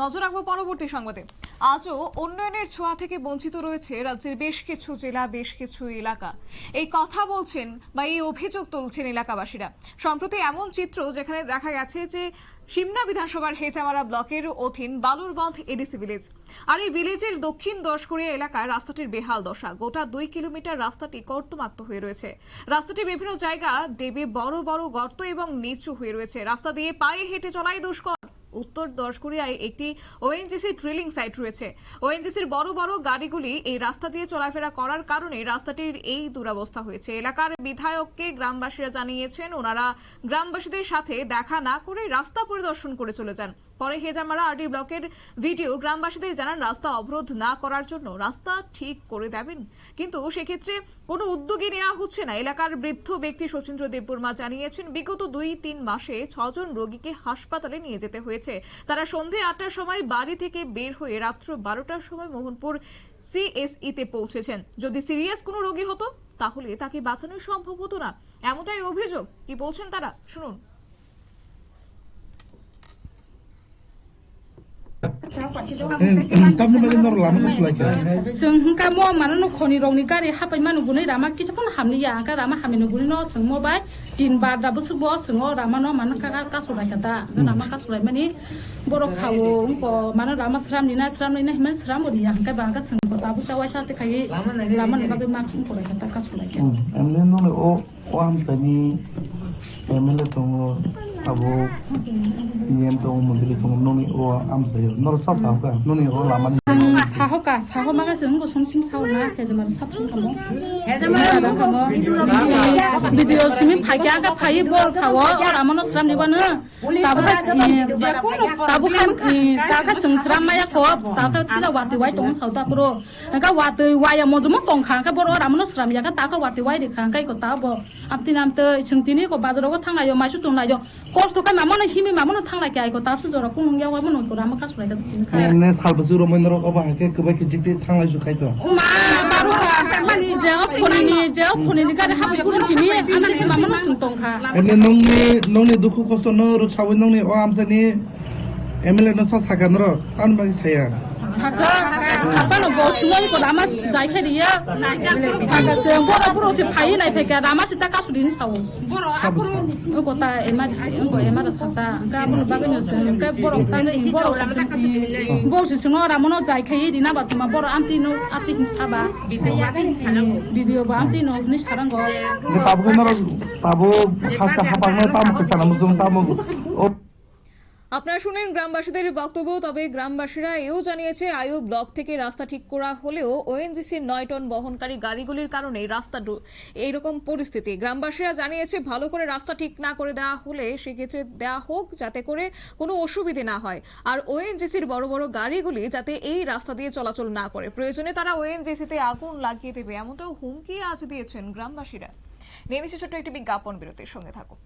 নজর রাখব পরবর্তী সংবাদে। আজও উন্নয়নের ছোঁয়া থেকে বঞ্চিত রয়েছে রাজ্যের বেশ কিছু জেলা, বেশ কিছু এলাকা। এই কথা বলছেন বা এই অভিযোগ তুলছেন এলাকাবাসীরা। সম্প্রতি এমন চিত্র যেখানে দেখা গেছে যে সিমনা বিধানসভার হেজামারা ব্লকের অধীন বালুরবন্ধ এডিসি ভিলেজ। আর এই ভিলেজের দক্ষিণ দশকরিয়া এলাকায় রাস্তাটির বেহাল দশা। গোটা দুই কিলোমিটার রাস্তাটি কর্তমাক্ত হয়ে রয়েছে। রাস্তাটি বিভিন্ন জায়গা দেবে বড় বড় গর্ত এবং নিচু হয়ে রয়েছে। রাস্তা দিয়ে পায়ে হেঁটে চলাই দুষ্কর। উত্তর দশকুড়িয়ায় একটি ওএনজিসি ড্রিলিং সাইট রয়েছে। ওএনজিসির বড় বড় গাড়িগুলি এই রাস্তা দিয়ে চলাফেরা করার কারণে রাস্তাটির এই দুরাবস্থা হয়েছে। এলাকার বিধায়ককে গ্রামবাসীরা জানিয়েছেন, ওনারা গ্রামবাসীদের সাথে দেখা না করে রাস্তা পরিদর্শন করে চলে যান। পরে হেজামারা আরডি ব্লকের ভিডিও গ্রামবাসীদের জানান, রাস্তা অবরোধ না করার জন্য রাস্তা ঠিক করে দেবেন। কিন্তু সেক্ষেত্রে কোনো উদ্যোগই নেওয়া হচ্ছে না। এলাকার বৃদ্ধ ব্যক্তি শচীন্দ্র দেববর্মা জানিয়েছেন, বিগত দুই, তিন মাসে ছজন রোগীকে হাসপাতালে নিয়ে যেতে হয়েছে। তারা সন্ধে আটটার সময় বাড়ি থেকে বের হয়ে রাত্র বারোটার সময় মোহনপুর সিএসই তে পৌঁছেছেন। যদি সিরিয়াস কোনো রোগী হতো, তাহলে তাকে বাঁচানো সম্ভব হতো না। এমনটাই অভিযোগ। কি বলছেন তারা? শুনুন। sung hingka mo mana no khoni rong ni gari ha pai manu gunai rama kichu pon hamni ya ka rama haminu guni no sung mo bai tin bar da bu su bo sung o rama no mana ka ka surai kata rama ka surai mani borok sawo ko mana abo yem tongo mudri tongo noni o am sani nor sa sa ka noni o lama ni. saho ka saho maga जों ko song sim saho na ke jama sap sing kamo hezama kamo video simi phagya ka phai bol sawo rama no sram ni bana tabu ka tabu kan ta ka chung sram maya ko ta ka tila wati wai tong sau ta pro ka wati wai mo jumo tong khang ka boro rama no sram ya ka ta ka wati wai de khang kai ko ta bo apti nam te chungtini ko bazaro ko thang ayo mai chu tung la yo kosto ka mama no himi mama no thang la kai ko ta su jora kunung ya wa mo no ko rama ka sulai ka tin ka Emle salbası romen nor o bahake kebay kejikti thang laju kai to. ma baru ka mani je phoni ni je phoni ni ka ha bu kun chimi amani mama no sung tong kha Emle nongni nongni dukhu kosto nor chawi nongni o am sani emle no sa sa ka nor an magi saya. saka saka no bo chumoi ko rama jai khe riya saka se boro boro se phai nai phe ka rama se ta ka su din sawo o ko ta ema di ko ema da sata ka bu ba ga nyo se ka boro ta ni boro se se bo se se no rama no jai khe di na ba tuma boro anti no ati hin saba video ba anti no ni sarang go Ni tabu ka nor tabu hasa hapang no tamu ka sana musum tamu. O আপনারা শুনেন, গ্রামবাসীদের বক্তব্য, তবে গ্রামবাসীরা এও জানিয়েছে আয়ু block থেকে রাস্তা ঠিক করা হলেও ওএনজিসির নয় টন বহনকারী গাড়িগুলির কারণে রাস্তা এইরকম পরিস্থিতি। গ্রামবাসীরা জানিয়েছে, ভালো করে রাস্তা ঠিক না করে দেওয়া হলে সেক্ষেত্রে দেওয়া হোক, যাতে করে কোনো অসুবিধে না হয়। আর ওএনজিসির বড় বড় গাড়িগুলি যাতে এই রাস্তা দিয়ে চলাচল না করে। প্রয়োজনে তারা ওএনজিসিতে আগুন লাগিয়ে দেবে, এমনটাও হুমকি আজ দিয়েছেন গ্রামবাসীরা। নিচ্ছে ছোট্ট একটি বিজ্ঞাপন বিরতির সঙ্গে থাকুন।